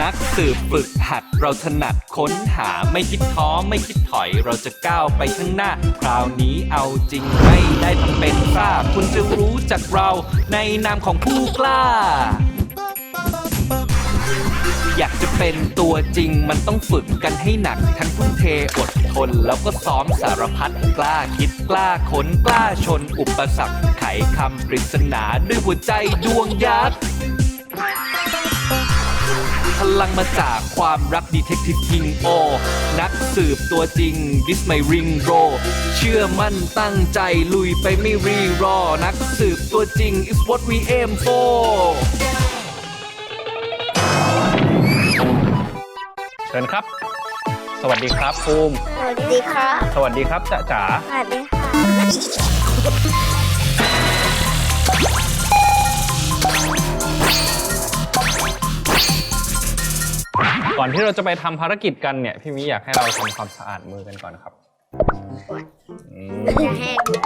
นักสืบฝึกหัดเราถนัดค้นหาไม่คิดท้อไม่คิดถอย เราจะก้าวไปข้างหน้า คราวนี้เอาจริงไม่ได้ทำเป็นซ่าคุณจะรู้จักเราในนามของผู้กล้า อยากจะเป็นตัวจริงมันต้องฝึกกันให้หนัก ทั้งทุ่มเทอดทนแล้วก็ซ้อมสารพัดกล้าคิดกล้าค้นกล้าชนอุปสรรคไขคำปริศนาด้วยหัวใจดวงยักษ์ ลังมาจากความรักดีเทคทีฟคิงโอ นักสืบตัวจริง This my ring ro เชื่อมั่นตั้งใจลุยไปไม่รีรอ นักสืบตัวจริง is what we aim for เชิญครับ สวัสดีครับภูมิ สวัสดีครับสวัสดีครับจ๊ะจ๋าสวัสดีค่ะ ก่อนที่เราจะไปทำภารกิจกันเนี่ยพี่มิอยากให้เราทำความสะอาดมือกันก่อนครับอืมจะแห้งเลย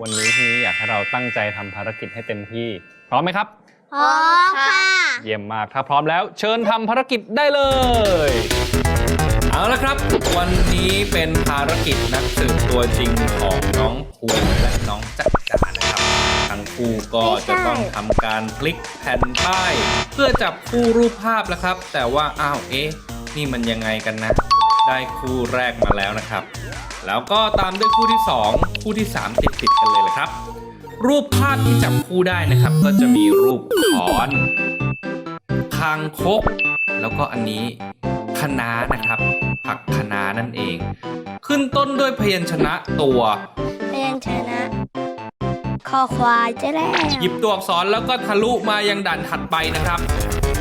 วันนี้พี่มิอยากให้เราตั้งใจทำภารกิจให้เต็มที่ พร้อมไหมครับ พร้อมค่ะ เยี่ยมมากถ้าพร้อมแล้ว เชิญทำภารกิจได้เลย เอาละครับ วันนี้เป็นภารกิจนักสืบตัวจริงของน้องภูมิและน้องจักร คู่ก็จะต้องทำการพลิกแผ่นป้าย เพื่อจับคู่รูปภาพแล้วครับ แต่ว่าอ้าวเอ๊ะนี่มันยังไงกันนะ ได้คู่แรกมาแล้วนะครับ แล้วก็ตามด้วยคู่ที่ 2 คู่ที่ 3 ติดติดกันเลยละครับ รูปภาพที่จับคู่ได้นะครับ ก็จะมีรูปขอนคางคก แล้วก็อันนี้คะน้านะครับ ผักคะน้านั่นเอง ขึ้นต้นด้วยพยัญชนะตัว คอควายจะแล้วหยิบตัวอักษรแล้วก็ทะลุมายังด่านถัดไปนะครับ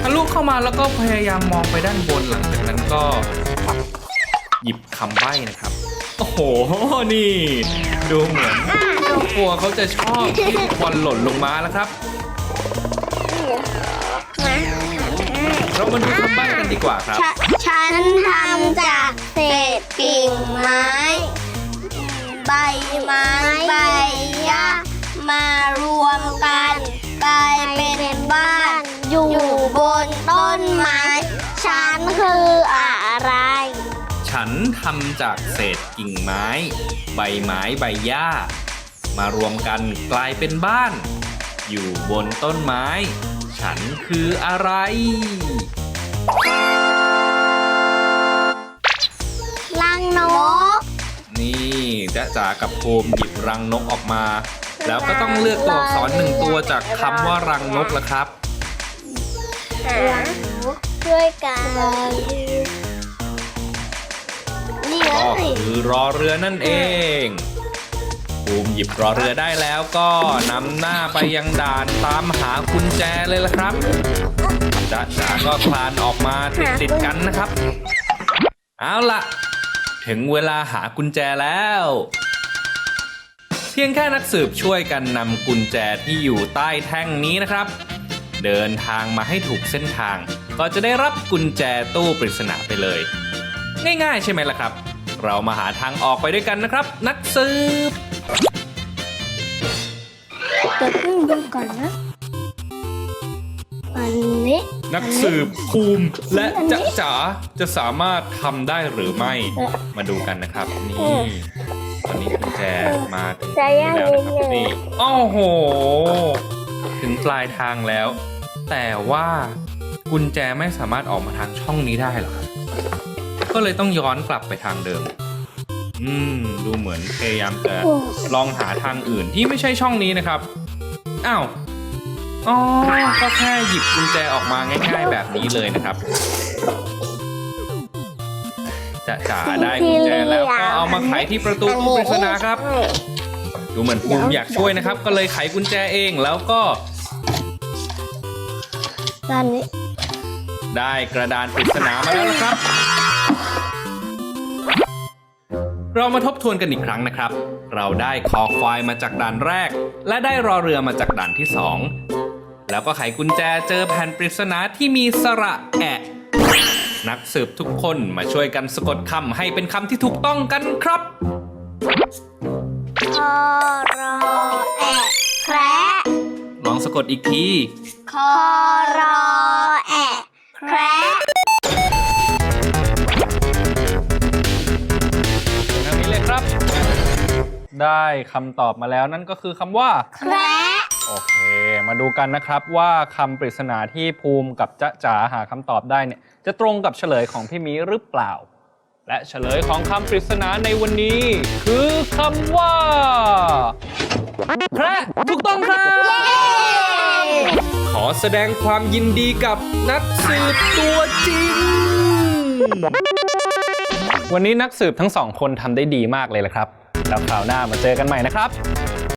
ทะลุเข้ามาแล้วก็พยายามมองไปด้านบนหลังจากนั้นก็ หยิบคำใบ้นะครับ โอ้โห นี่ ดูเหมือนเจ้าตัวเขาจะชอบที่บอลหล่นลงมาแล้วครับ เรามาดูคำใบ้กันดีกว่าครับฉะฉันทำจากเศษกิ่งไม้ ใบไม้ใบ ฉันทำจากเศษกิ่งไม้ ใบไม้ใบหญ้า มารวมกันกลายเป็นบ้าน อยู่บนต้นไม้ ฉันคืออะไร ลังนก นี่จ๊ะจ๋ากับภูมิหยิบรังนกออกมา แล้วก็ต้องเลือกตัวอักษรหนึ่งตัวจากคำว่ารังนกละครับช่วยกัน นี่เลก็ยคือรอเรือนั่นเองภูมิหยิบรอเรือได้แล้วก็นำหน้าไปยังด่านตามหากุญแจเลยละครับจ๊ะจ๋าก็คลานออกมาติดติดๆกันนะครับ เอาล่ะ ถึงเวลาหากุญแจแล้ว เพียงแค่นักสืบช่วยกันนำกุญแจที่อยู่ใต้แท่งนี้นะครับ เดินทางมาให้ถูกเส้นทาง ก็จะได้รับกุญแจตู้ปริศนาไปเลย ง่ายๆ ใช่ไหมล่ะครับ เรามาหาทางออกไปด้วยกันนะครับ นักสืบเดี๋ยวพึ่งดูก่อนนะ อันนี้ นักสืบภูมิและจะจ๋าจะสามารถทำได้หรือไม่ มาดูกันนะครับ นี่ตอนนี้กุญแจมาถึงจะที่ยังแล้วไงนะครับเนี่นี่ยโอ้โห ถึงปลายทางแล้ว แต่ว่ากุญแจไม่สามารถออกมาทางช่องนี้ได้หรอกครับ ก็เลยต้องย้อนกลับไปทางเดิม อืม ดูเหมือนพยายามจะลองหาทางอื่นที่ไม่ใช่ช่องนี้นะครับ อ้าว อ๋อ ก็แค่หยิบกุญแจออกมาง่ายๆแบบนี้เลยนะครับจะจ๋าได้กุญแจแล้วก็เอามาไขที่ประตูตู้ปริศนาครับ ดูเหมือนภูมิอยากช่วยนะครับ ก็เลยไขกุญแจเองแล้วก็ด้านนี้ได้กระดานปริศนามาแล้วนะครับ เรามาทบทวนกันอีกครั้งนะครับ เราได้คอควายมาจากด่านแรก และได้รอเรือมาจากด่านที่ 2 แล้วก็ไขกุญแจเจอแผ่นปริศนาที่มีสระแอะนักสืบทุกคนมาช่วยกันสะกดคำให้เป็นคำที่ถูกต้องกันครับคอรอแอะแคระลองสะกดอีกทีคอรอแอะแคระ ได้คำตอบมาแล้วนั่นก็คือคำว่า แคระโอเค มาดูกันนะครับว่าคำปริศนาที่ภูมิกับจ๊ะจ๋าหาคำตอบได้เนี่ยจะตรงกับเฉลยของพี่มีหรือเปล่า และเฉลยของคำปริศนาในวันนี้ คือคำว่าแพระถูกต้องครับ ขอแสดงความยินดีกับนักสืบตัวจริง วันนี้นักสืบทั้งสองคนทำได้ดีมากเลยละครับ แล้วคราวหน้ามาเจอกันใหม่นะครับ